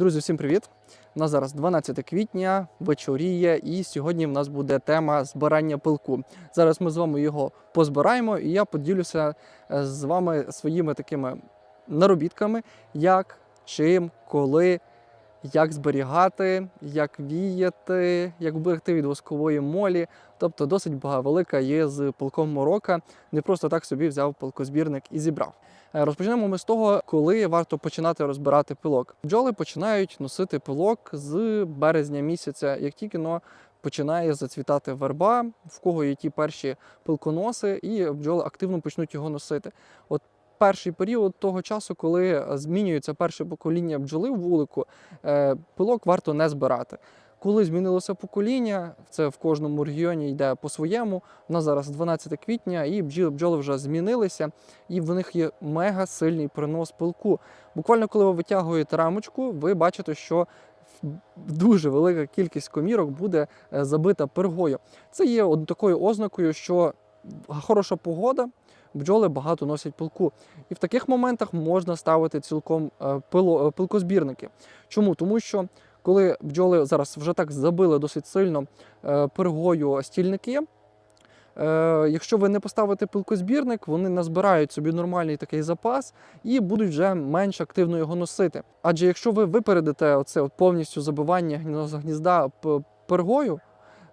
Друзі, всім привіт! У нас зараз 12 квітня, вечоріє, і сьогодні в нас буде тема збирання пилку. Зараз ми з вами його позбираємо, і я поділюся е, з вами своїми такими наробітками, як, чим, коли, як зберігати, як віяти, як вберегти від воскової молі. Тобто досить велика є з пилком морока. Не просто так собі взяв пилкозбірник і зібрав. Е, Розпочнемо ми з того, коли варто починати розбирати пилок. Бджоли починають носити пилок з березня місяця, як тільки но починає зацвітати верба, в кого є ті перші пилконоси, і бджоли активно почнуть його носити. От перший період того часу, коли е, змінюється перше покоління бджоли в вулику, е, пилок варто не збирати. Коли змінилося покоління, це в кожному регіоні йде по-своєму. У нас зараз 12 квітня, і бджіл- бджоли вже змінилися, і в них є мега сильний принос пилку. Буквально, коли ви витягуєте рамочку, ви бачите, що дуже велика кількість комірок буде е, забита пергою. Це є такою ознакою, що хороша погода. Бджоли багато носять пилку. І в таких моментах можна ставити цілком е, е, пилкозбірники. Чому? Тому що коли бджоли зараз вже так забили досить сильно е, пергою стільники, якщо ви не поставите пилкозбірник, вони назбирають собі нормальний такий запас і будуть вже менш активно його носити. Адже якщо ви випередите оце повністю забивання гнізда- пергою,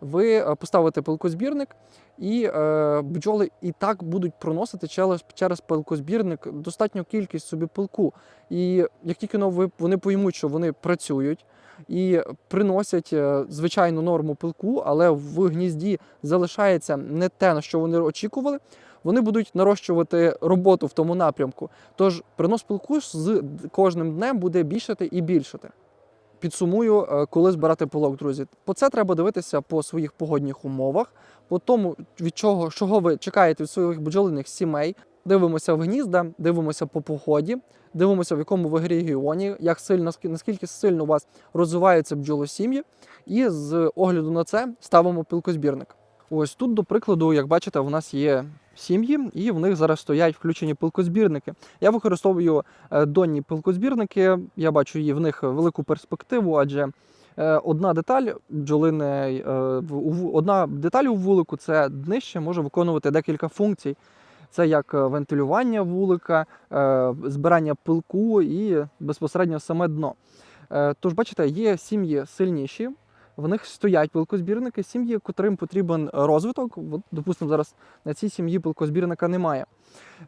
ви поставите пилкозбірник, і е, бджоли і так будуть проносити через, через пилкозбірник достатню кількість собі пилку. І як тільки ви, вони поймуть, що вони працюють і приносять е, звичайну норму пилку, але в гнізді залишається не те, на що вони очікували, вони будуть нарощувати роботу в тому напрямку. Тож принос пилку з кожним днем буде більшати і більшати. Підсумую, е, коли збирати пилок, друзі. По це треба дивитися по своїх погодних умовах, по тому, від чого, чого ви чекаєте від своїх бджолиних сімей. Дивимося в гнізда, дивимося по погоді, дивимося, в якому ви регіоні, як сильно наскільки сильно у вас розвиваються бджолосім'ї, і з огляду на це ставимо пилкозбірник. Ось тут, до прикладу, як бачите, у нас є сім'ї, і в них зараз стоять включені пилкозбірники. Я використовую е, донні пилкозбірники. Я бачу в них велику перспективу, адже е, одна деталь бджолини, е, одна деталь у вулику це днище може виконувати декілька функцій. Це як вентилювання вулика, збирання пилку і безпосередньо саме дно. Тож, бачите, є сім'ї сильніші, в них стоять пилкозбірники, сім'ї, котрим потрібен розвиток. От, допустимо, зараз на цій сім'ї пилкозбірника немає.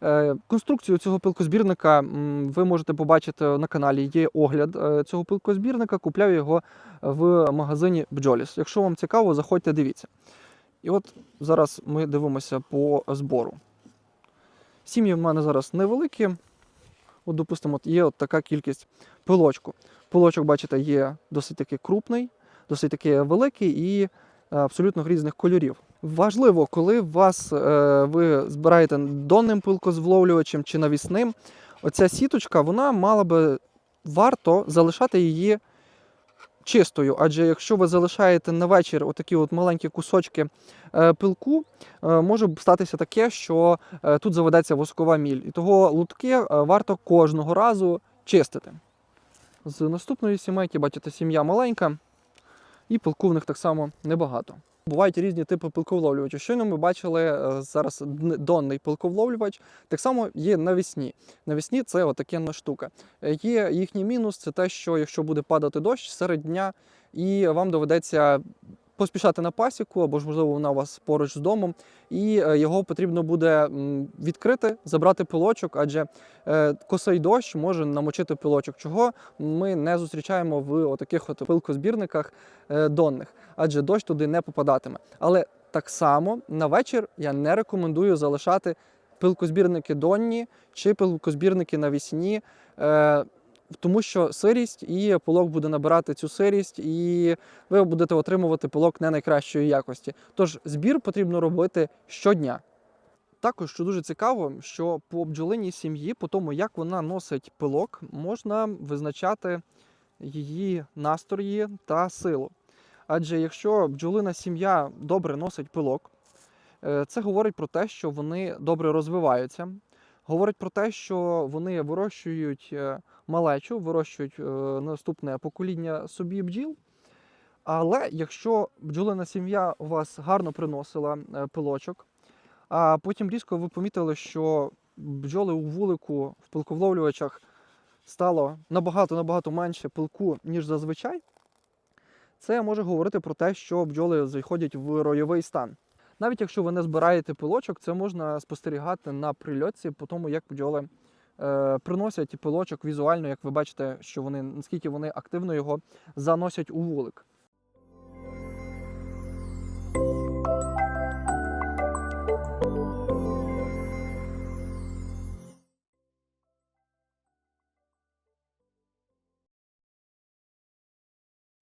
Е, Конструкцію цього пилкозбірника ви можете побачити на каналі. Є огляд е, цього пилкозбірника. Купляю його в магазині Bjolis. Якщо вам цікаво, заходьте, дивіться. І от зараз ми дивимося по збору. Сім'ї в мене зараз невеликі. От, допустимо, є от така кількість пилочку. Пилочок, бачите, є досить таки крупний, досить таки великий і е, абсолютно різних кольорів. Важливо, коли вас е, ви збираєте донним пилкозловлювачем чи навісним, оця сіточка вона мала би варто залишати її чистою. Адже якщо ви залишаєте на вечір отакі от маленькі кусочки е, пилку, може статися таке, що тут заведеться воскова міль. І того лутки варто кожного разу чистити. З наступної сімейки, бачите, сім'я маленька, і пилку в них так само небагато. Бувають різні типи пилковловлювачів. Щойно ми бачили е, зараз донний пилковловлювач. Так само є навісні. Навісні це отакенна штука. Е, Є їхній мінус, це те, що якщо буде падати дощ серед дня, і вам доведеться поспішати на пасіку, або ж можливо вона у вас поруч з домом, і е, його потрібно буде відкрити, забрати пилочок, адже е, косий дощ може намочити пилочок, чого ми не зустрічаємо в отаких от пилкозбірниках е, донних, адже дощ туди не попадатиме. Але так само на вечір я не рекомендую залишати пилкозбірники донні чи пилкозбірники навісні. Тому що сирість і пилок буде набирати цю сирість, і ви будете отримувати пилок не найкращої якості. Тож збір потрібно робити щодня. Також, що дуже цікаво, що по бджолиній сім'ї, по тому, як вона носить пилок, можна визначати її настрої та силу. Адже якщо бджолина сім'я добре носить пилок, е, це говорить про те, що вони добре розвиваються, говорить про те, що вони вирощують е, малечу, вирощують е, наступне покоління собі бджіл. Але якщо бджолина сім'я у вас гарно приносила е, пилочок, а потім різко ви помітили, що бджоли у вулику в пилковловлювачах стало набагато-набагато менше пилку, ніж зазвичай, це може говорити про те, що бджоли заходять в ройовий стан. Навіть якщо ви не збираєте пилочок, це можна спостерігати на прильотці, по тому, як бджоли е, приносять пилочок візуально, як ви бачите, що вони наскільки вони активно його заносять у вулик.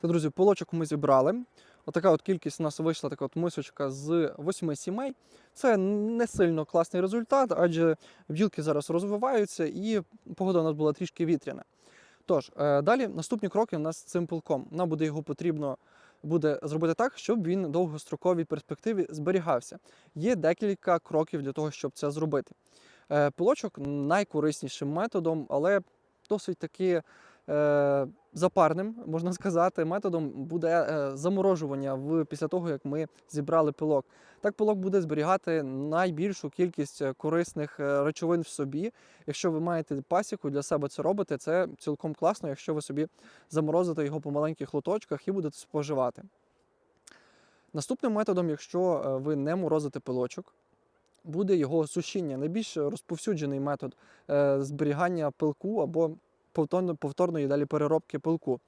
Друзі, полочок ми зібрали. Отака от кількість у нас вийшла така от мисочка з восьми сімей. Це не сильно класний результат, адже бджілки зараз розвиваються і погода у нас була трішки вітряна. Тож, е, далі наступні кроки у нас з цим пилком. Нам буде його потрібно буде зробити так, щоб він в довгостроковій перспективі зберігався. Є декілька кроків для того, щоб це зробити. Е, Пилочок найкориснішим методом, але досить таки запарним, можна сказати, методом буде е, заморожування в, після того, як ми зібрали пилок. Так пилок буде зберігати найбільшу кількість е, корисних е, речовин в собі. Якщо ви маєте пасіку для себе це робите, це цілком класно, якщо ви собі заморозите його по маленьких лоточках і будете споживати. Наступним методом, якщо е, ви не морозите пилочок, буде його сушіння. Найбільш розповсюджений метод е, зберігання пилку або повторно- повторної далі переробки пилку.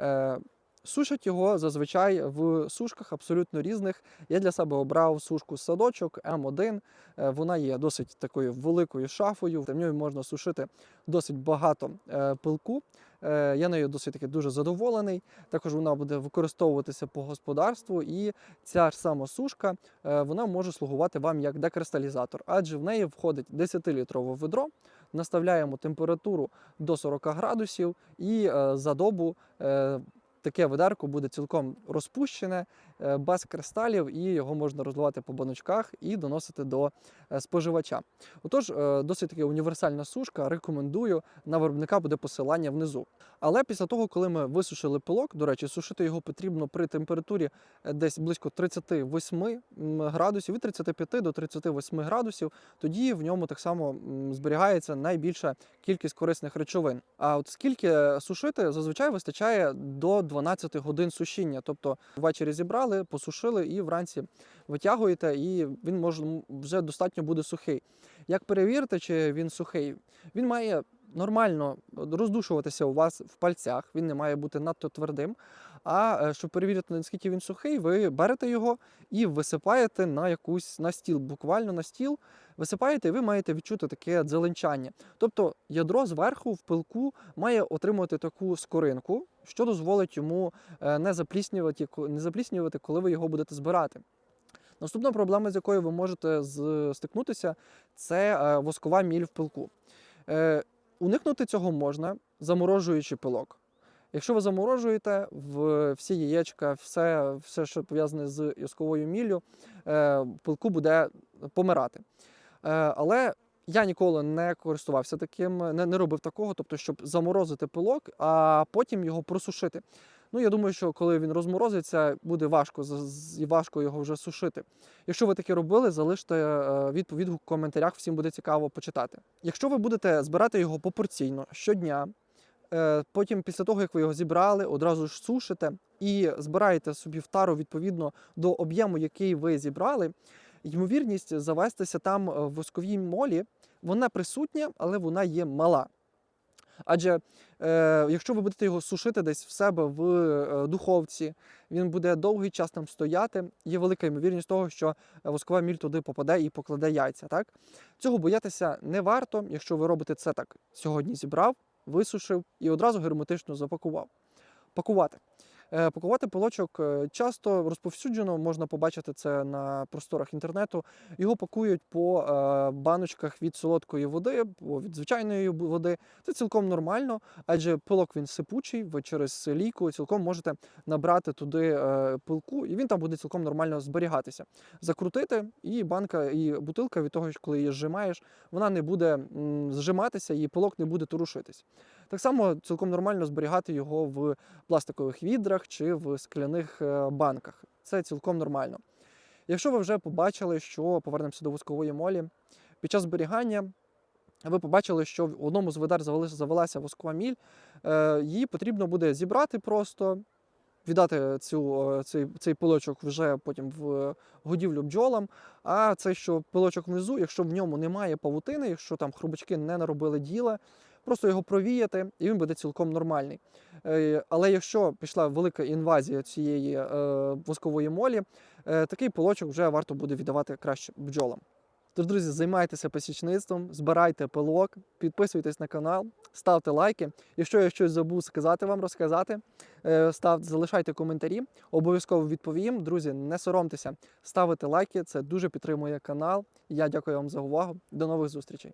Е, Сушать його зазвичай в сушках абсолютно різних. Я для себе обрав сушку садочок М1. Е, Вона є досить такою великою шафою. В ній можна сушити досить багато е, пилку. Е, Я нею досить таки дуже задоволений. Також вона буде використовуватися по господарству, і ця ж сама сушка вона може слугувати вам як декристалізатор, адже в неї входить 10-літрове ведро. Наставляємо температуру до 40 градусів, і за добу таке ведерко буде цілком розпущене, без кристалів, і його можна розливати по баночках і доносити до е, споживача. Отож, е, досить таки універсальна сушка. Рекомендую. На виробника буде посилання внизу. Але після того, коли ми висушили пилок, до речі, сушити його потрібно при температурі е, десь близько 38 градусів, від 35 до 38 градусів, тоді в ньому так само зберігається найбільша кількість корисних речовин. А от скільки сушити, зазвичай вистачає до 12 годин сушіння. Тобто ввечері зібрали, посушили і вранці витягуєте, і він може вже достатньо буде сухий. Як перевірити, чи він сухий? Він має нормально роздушуватися у вас в пальцях, він не має бути надто твердим. А е, щоб перевірити, наскільки він сухий, ви берете його і висипаєте на якусь на стіл, буквально на стіл. Висипаєте, і ви маєте відчути таке дзеленчання. Тобто ядро зверху в пилку має отримувати таку скоринку, що дозволить йому е, не запліснювати, не запліснювати, коли ви його будете збирати. Наступна проблема, з якою ви можете стикнутися, це е, воскова міль в пилку. Уникнути цього можна, заморожуючи пилок. Якщо ви заморожуєте в всі яєчка, все, все що пов'язане з восковою міллю, е, пилку буде помирати. Е, Але я ніколи не користувався таким, не, не робив такого, тобто, щоб заморозити пилок, а потім його просушити. Ну, я думаю, що коли він розморозиться, буде важко і важко його вже сушити. Якщо ви таке робили, залиште е, відп- в коментарях, всім буде цікаво почитати. Якщо ви будете збирати його пропорційно щодня, потім після того, як ви його зібрали, одразу ж сушите і збираєте собі в тару відповідно до об'єму, який ви зібрали, ймовірність завестися там е, в восковій молі, вона присутня, але вона є мала. Адже е, якщо ви будете його сушити десь в себе в е, духовці, він буде довгий час там стояти. Є велика ймовірність того, що воскова міль туди попаде і покладе яйця. Так? Цього боятися не варто, якщо ви робите це так. Сьогодні зібрав, висушив і одразу герметично запакував. Пакувати. Е, Пакувати пилочок е, часто розповсюджено, можна побачити це на просторах інтернету. Його пакують по е, баночках від солодкої води, або від звичайної води. Це цілком нормально, адже пилок він сипучий. Ви через лійку цілком можете набрати туди пилку, і він там буде цілком нормально зберігатися. Закрутити, і банка, і бутилка від того, коли її зжимаєш, вона не буде зжиматися, і пилок не буде турушитись. Так само цілком нормально зберігати його в пластикових відрах чи в скляних е, банках. Це цілком нормально. Якщо ви вже побачили, що повернемося до воскової молі, під час зберігання ви побачили, що в одному з завелися- завелася воскова міль, е, її потрібно буде зібрати просто, віддати цю, е, цей, цей пилочок вже потім в годівлю бджолам. А цей, що пилочок внизу, якщо в ньому немає павутини, якщо там хрубочки не наробили діла, просто його провіяти, і він буде цілком нормальний. Е, Але якщо пішла велика інвазія цієї е, воскової молі, е, такий пилочок вже варто буде віддавати краще бджолам. Тож, друзі, займайтеся пасічництвом, збирайте пилок, підписуйтесь на канал, ставте лайки. Якщо я щось забув сказати вам, розказати, ставте, залишайте коментарі, обов'язково відповім. Друзі, не соромтеся, ставити лайки, це дуже підтримує канал. Я дякую вам за увагу. До нових зустрічей.